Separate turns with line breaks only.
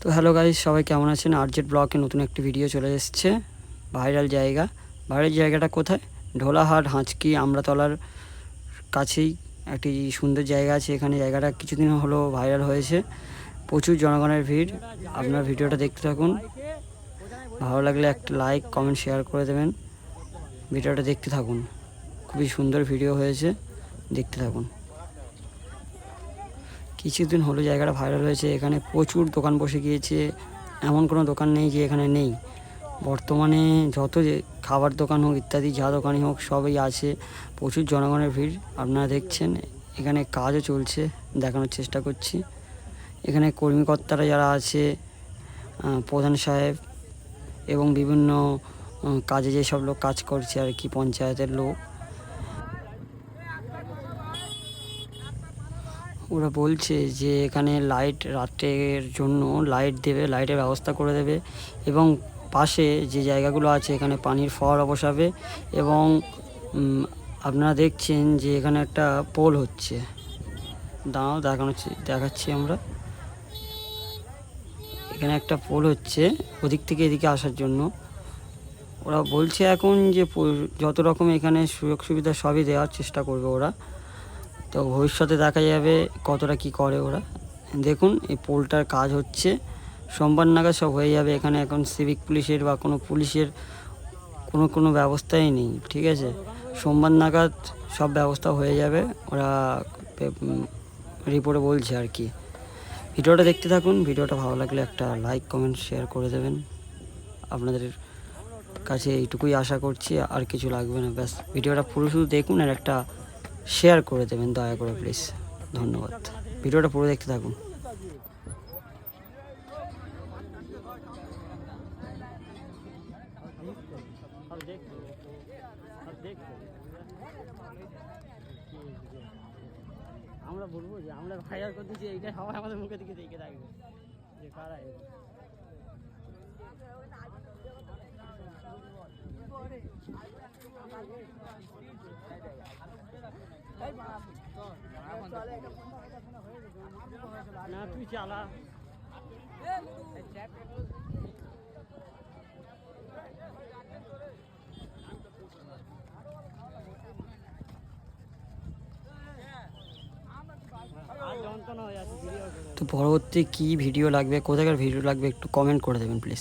তো hello guys সবাই কেমন আছেন? আরজেড ব্লকে নতুন একটি ভিডিও চলে এসছে। ভাইরাল জায়গা। ভাইরাল জায়গাটা কোথায়? ঢোলাহাট, হাঁচকি আমরাতলার কাছেই একটি সুন্দর জায়গা আছে। এখানে জায়গাটা কিছুদিন হলো ভাইরাল হয়েছে। প্রচুর জনগণের ভিড়। আপনার ভিডিওটা দেখতে থাকুন। ভালো লাগলে একটা লাইক কমেন্ট শেয়ার করে দেবেন। ভিডিওটা দেখতে থাকুন। খুবই সুন্দর ভিডিও হয়েছে। দেখতে থাকুন। কিছুদিন হলো জায়গাটা ভাইরাল হয়েছে, এখানে প্রচুর দোকান বসে গিয়েছে, এমন কোনো দোকান নেই যে এখানে নেই। বর্তমানে যত যে খাবার দোকান হোক, ইত্যাদি যা দোকানই হোক, সবই আছে, প্রচুর জনগণের ভিড়, আপনারা দেখছেন, এখানে কাজও চলছে, দেখানোর চেষ্টা করছি। এখানে কর্মীকর্তারা যারা আছে প্রধান সাহেব এবং বিভিন্ন কাজে যেসব লোক কাজ করছে আর কি, পঞ্চায়েতের লোক ওরা বলছে যে এখানে লাইট রাতের জন্য লাইট দেবে লাইটের ব্যবস্থা করে দেবে এবং পাশে যে জায়গাগুলো আছে এখানে পানির ফোয়ারা বসাবে এবং আপনারা দেখছেন যে এখানে একটা পোল হচ্ছে। দাঁড়াও দেখানো দেখাচ্ছি আমরা। এখানে একটা পোল হচ্ছে ওদিক থেকে এদিকে আসার জন্য। ওরা বলছে এখন যে যত রকম এখানে সুযোগ সুবিধা সবই দেওয়ার চেষ্টা করবে ওরা। তো ভবিষ্যতে দেখা যাবে কতটা কি করে ওরা। দেখুন, এই পোলটার কাজ হচ্ছে। সোমবার নাগাদ সব হয়ে যাবে। এখানে এখন সিভিক পুলিশের বা কোনো পুলিশের কোনো কোনো ব্যবস্থাই নেই, ঠিক আছে? সোমবার নাগাদ সব ব্যবস্থা হয়ে যাবে। ওরা রিপোর্টে বলছে আর কি। ভিডিওটা দেখতে থাকুন। ভিডিওটা ভালো লাগলে একটা লাইক কমেন্ট শেয়ার করে দেবেন। আপনাদের কাছে এইটুকুই আশা করছি। আর কিছু লাগবে না। ব্যাস, ভিডিওটা পুরো শুধু দেখুন আর একটা শেয়ার করে দেবেন, দয়া করে প্লিজ ধন্যবাদ। ভিডিওটা পুরো দেখতে থাকুন। আমরা বলব যে, আমরা ভাইরাল করতে যে এইটা সবাই আমাদের মুখে দিকে দেখে থাকবে। যে কারা এরা। না তুই চালা। তো পরবর্তী কি ভিডিও লাগবে কোথাকার ভিডিও লাগবে একটু কমেন্ট করে দেবেন প্লিজ